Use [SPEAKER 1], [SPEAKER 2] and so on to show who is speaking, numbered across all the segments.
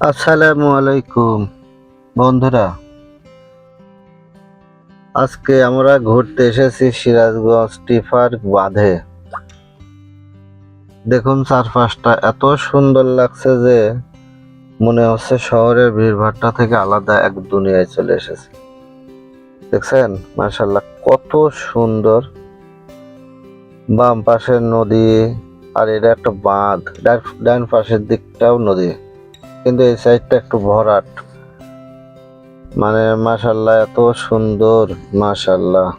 [SPEAKER 1] আসসালামু আলাইকুম, বন্ধুরা। আজকে আমরা ঘুরতে এসেছি সিরাজগঞ্জ টিফার বাঁধে। দেখুন চারপাশটা, এত সুন্দর লাগছে যে মনে হচ্ছে শহরের ভিড়ভাট্টা থেকে আলাদা এক দুনিয়ায় চলে এসেছে। দেখছেন? মার্শাল্লাহ কত সুন্দর। বাম পাশের নদী, আর এটা একটা বাঁধ, ডান- ডান পাশের দিকটাও নদী। কিন্তু এই সাইডটা একটু ভরাট। মানে মাশাল্লাহ, এত সুন্দর, মাশাল্লাহ।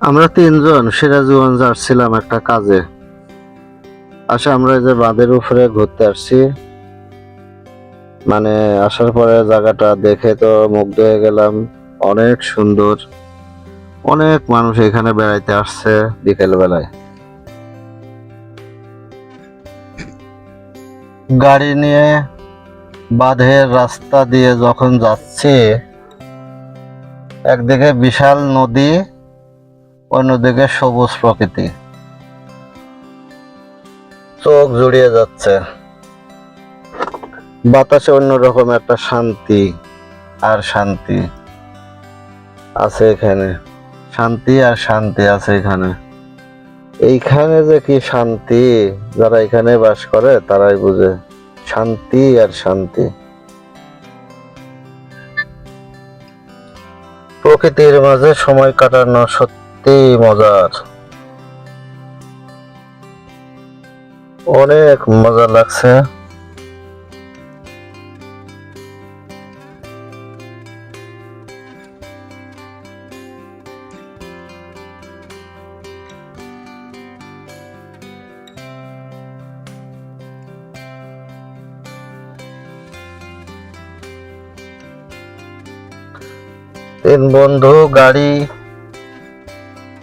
[SPEAKER 1] আমরা তিনজন সিরাজগঞ্জ আসছিলাম একটা কাজে। আসে আমরা যে বাঁধের উপরে ঘুরতে আসছি। মানে আসার পরে জায়গাটা দেখে তো মুগ্ধ হয়ে গেলাম। অনেক সুন্দর। অনেক মানুষ এখানে বেড়াইতে আসছে বিকেল গাড়ি নিয়ে বাঁধের রাস্তা দিয়ে যখন যাচ্ছি, একদিকে বিশাল নদী, অন্যদিকে সবুজ প্রকৃতি। চোখ জুড়িয়ে যাচ্ছে। বাতাসে অন্যরকম একটা শান্তি আর শান্তি আছে এখানে। শান্তি আর শান্তি আছে এখানে। এইখানে যে কি শান্তি? যারা এখানে বাস করে, তারাই বুঝে। শান্তি আর শান্তি। প্রকৃতির মাঝে সময় কাটানো সত্যি মজার। অনেক মজা লাগছে। তিন বন্ধু, গাড়ি,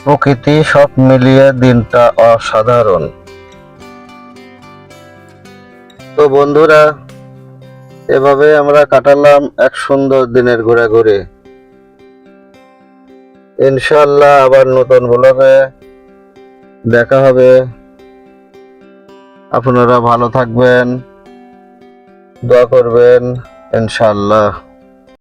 [SPEAKER 1] প্রকৃতি সব মিলিয়ে দিনটা অসাধারণ। তো বন্ধুরা, এভাবে আমরা কাটালাম এক সুন্দর দিনের ঘোরাঘুরি। ইনশাল্লাহ আবার নতুন ব্লগে দেখা হবে। আপনারা ভালো থাকবেন, দোয়া করবেন ইনশাল্লাহ